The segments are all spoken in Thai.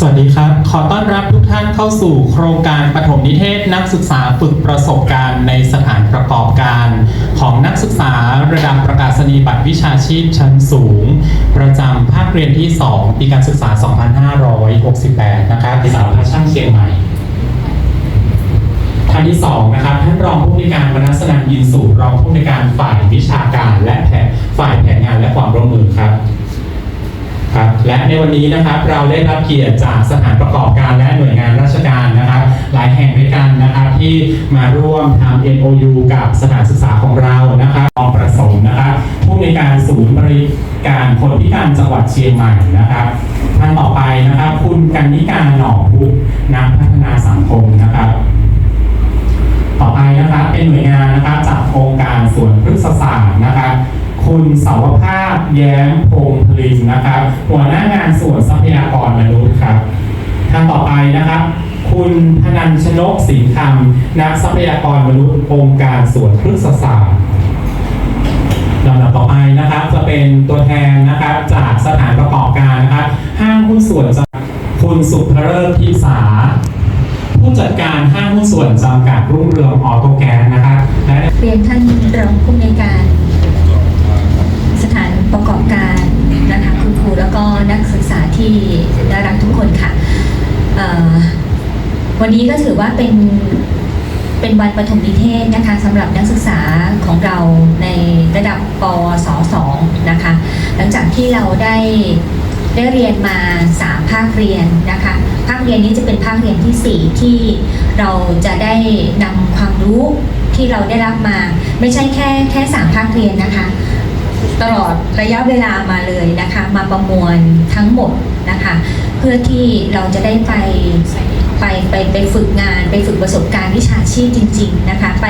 สวัสดีครับ ขอต้อนรับทุกท่านเข้าสู่โครงการปฐมนิเทศนักศึกษาฝึกประสบการณ์ในสถานประกอบการ ของนักศึกษาระดับประกาศนียบัตรวิชาชีพชั้นสูง ประจำภาคเรียนที่ 2 ปีการศึกษา 2568 นะครับที่สาวภาช่างเชียงใหม่ท่านที่สองนะครับ ท่านรองผู้อำนการวรรณสนันยินสูตรรองผู้อำนการฝ่ายวิชาการและแผนฝ่ายแผนงานและความร่วมมือครับ ครับและในวันนี้นะครับเราได้รับเกียรติจากสถานประกอบการและหน่วยงานราชการนะครับ หลายแห่งด้วยกันนะครับที่มาร่วมทำ MOU กับสถานศึกษาของเรานะครับรองประสมนะครับผู้อำนการศูนย์บริการคนพิการจังหวัดเชียงใหม่นะครับท่านต่อไปนะครับ คุณกันนิการหน่อพุกนักพัฒนาสังคมนะครับ ต่อไปนะครับเป็นหน่วยงานนะครับจากโครงการสวนพฤกษศาสตร์นะครับ คุณเสาวภาพแย้มพงพลินนะครับ หัวหน้างานส่วนทรัพยากรมนุษย์ครับท่านต่อไปนะครับ คุณพนันชนกสิงธรรมนักทรัพยากรมนุษย์องค์การสวนพฤกษศาสตร์ลำดับต่อไปนะครับจะเป็นตัวแทนนะครับจากอบการนะครับ ห้างหุ้นส่วนจำคุณสุภเริศทิสา ผู้จัดการห้างหุ้นส่วนจำกัดรุ่งเรืองออโตแกนนะครับและ เรียนท่านรองผู้อำนวยการ สถานประกอบการนะคะคุณครูแล้วก็นักศึกษาที่น่ารักทุกคนค่ะเอ่อ วันนี้ก็ถือว่าเป็นเป็นวันปฐมนิเทศนะคะสำหรับนักศึกษาของเราในระดับปวส2นะคะ หลังจากที่เราได้ได้เรียนมา 3 ภาคเรียนนะคะ ภาคเรียนนี้จะเป็นภาคเรียนทีสี่4 ที่เราจะได้นำความรู้ที่เราได้รับมา ไม่ใช่แค่แค่สามภาคเรียนนะคะ ตลอดระยะเวลามาเลยนะคะ มาประมวลทั้งหมดนะคะ เพื่อที่เราจะได้ไป ไปไปไปฝึกงาน ไปฝึกประสบการณ์วิชาชีพจริง ๆนะคะ ไป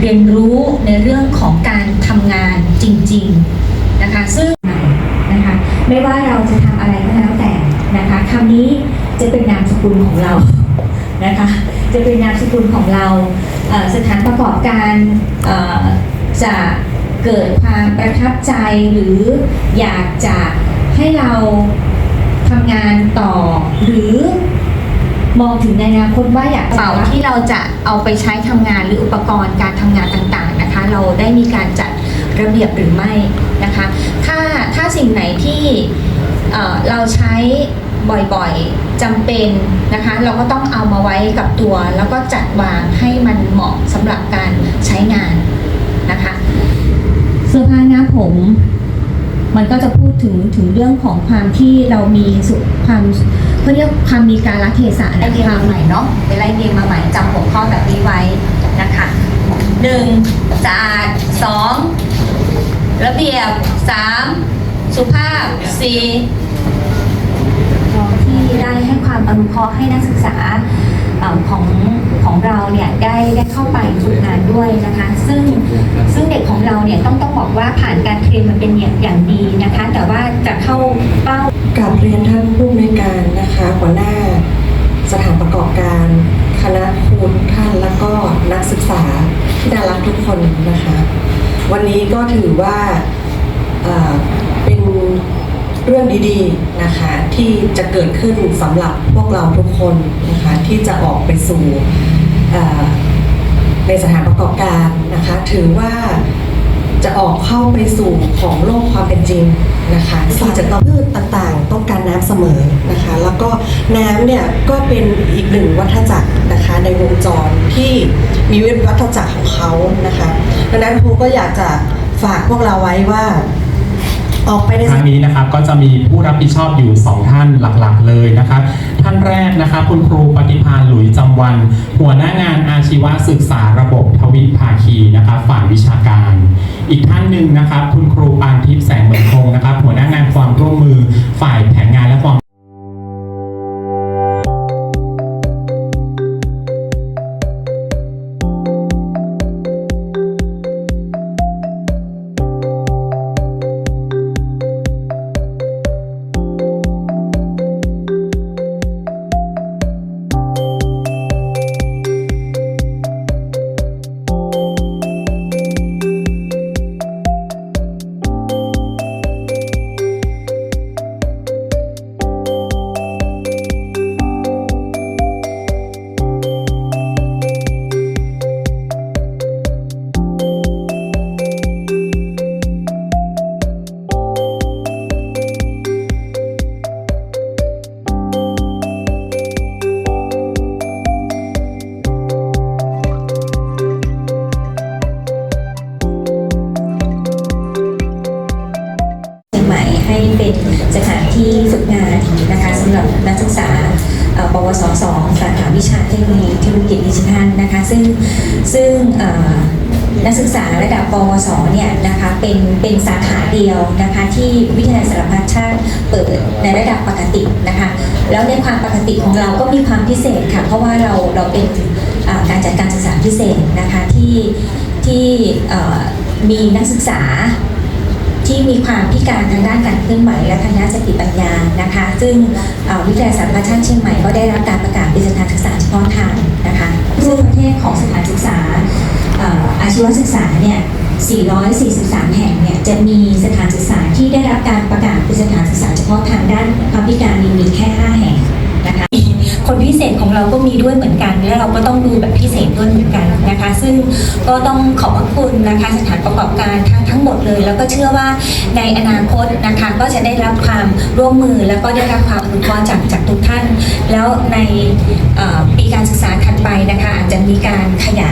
เรียนรู้ในเรื่องของการทำงานจริง ๆนะคะ ซึ่งนะคะไม่ว่าเราจะทำอะไรก็แล้วแต่นะคะคำนี้จะเป็นนามสกุลของเรานะคะจะเป็นนามสกุลของเราเสถานประกอบการจะเกิดความประทับใจหรืออยากจะให้เราทำงานต่อหรือ มองถึงในอนาคตว่าอยากเป่าที่เราจะเอาไปใช้ทำงานหรืออุปกรณ์การทำงานต่างๆนะคะ เราได้มีการจัดระเบียบหรือไม่นะคะ ถ้าถ้าสิ่งไหนที่เอ่อเราใช้บ่อยๆจำเป็นนะคะ เราก็ต้องเอามาไว้กับตัว แล้วก็จัดวางให้มันเหมาะสำหรับการใช้งานนะคะ เสื้อผ้าหน้าผม มันก็จะพูดถึงถึงเรื่องของความที่เรามีสุความ เขาเรียกความมีการละเทศะไล่เรียงมาใหม่เนาะไปไล่เรียงมาใหม่จำหัวข้อแบบนี้ไว้นะคะหนึ่งสะอาดสองระเบียบสามสุภาพสี่ที่ได้ให้ความอนุเคราะห์ให้นักศึกษาเอ่อของของเราเนี่ยได้ได้เข้าไปฝึกงานด้วยนะคะ ซึ่งซึ่งเด็กของเราเนี่ยต้องต้องบอกว่าผ่านการเทรนมันเป็นอย่างอย่างดีนะคะ แต่ว่าจะเข้า เรียนท่านผู้อำนวยการนะคะหัวหน้าสถานประกอบการคณะครูทุกท่านแล้วก็นักศึกษาที่น่ารักทุกคนนะคะ วันนี้ก็ถือว่าเป็นเรื่องดีๆนะคะที่จะเกิดขึ้นสำหรับพวกเราทุกคนนะคะที่จะออกไปสู่ในสถานประกอบการนะคะ ถือว่า จะออกเข้าไปสู่ของโลกความเป็นจริงนะคะสิ่งจากเราพืชต่างๆ ต้องการน้ำเสมอนะคะ แล้วก็น้ำเนี่ยก็เป็นอีกหนึ่งวัฏจักรนะคะในวงจรที่มีวัฏจักรของเขานะคะดังนั้นครูก็อยากจะฝากพวกเราไว้ว่า ออกไปใน ครั้งนี้นะครับก็จะมีผู้รับผิดชอบอยู่ 2 ท่านหลักๆ เลยนะครับ ท่านแรกนะครับคุณครูปฏิพานหลุยจำวัน หัวหน้างานอาชีวศึกษาระบบทวิภาคีนะครับฝ่ายวิชาการ อีกท่านหนึ่งนะครับ คุณครูปานทิพย์แสงเมืองคงนะครับ หัวหน้างานความร่วมมือฝ่ายแผนงานและความ ให้เป็นสถานที่ฝึกงานนะคะสำหรับนักศึกษาปวส 2 สาขาวิชาเทคโนโลยีธุรกิจดิจิทัลนะคะ ซึ่งซึ่งนักศึกษาระดับปวส เนี่ยนะคะ เป็นเป็นสาขาเดียวนะคะที่วิทยาลัยสารพัดชาติเปิดในระดับปกตินะคะ แล้วในความปกติของเราก็มีความพิเศษค่ะ เพราะว่าเราเราเป็นการจัดการศึกษาพิเศษนะคะที่ที่มีนักศึกษา ที่มีความพิการทางด้านการเคลื่อนไหวและทางด้านสติปัญญานะคะ ซึ่งวิทยาลัยสารพัดช่างเชียงใหม่ก็ได้รับการประกาศเป็นสถานศึกษาเฉพาะทางนะคะซึ่งประเทศของสถานศึกษาเอ่ออาชีวศึกษาเนี่ย 443 แห่งเนี่ยจะมีสถานศึกษาที่ได้รับการประกาศเป็นสถานศึกษาเฉพาะทางด้านความพิการมีแค่ 5 แห่งนะคะคนพิเศษของเราก็มีด้วยเหมือนกันและเราก็ต้องดูแบบพิเศษด้วย ซึ่งก็ต้องขอบพระคุณนะคะสถานประกอบการทั้งทั้งหมดเลย แล้วก็เชื่อว่าในอนาคตนะคะก็จะได้รับความร่วมมือแล้วก็ได้รับความอนุเคราะห์จากจากทุกท่าน แล้วในปีการศึกษาถัดไปนะคะอาจจะมีการขยาย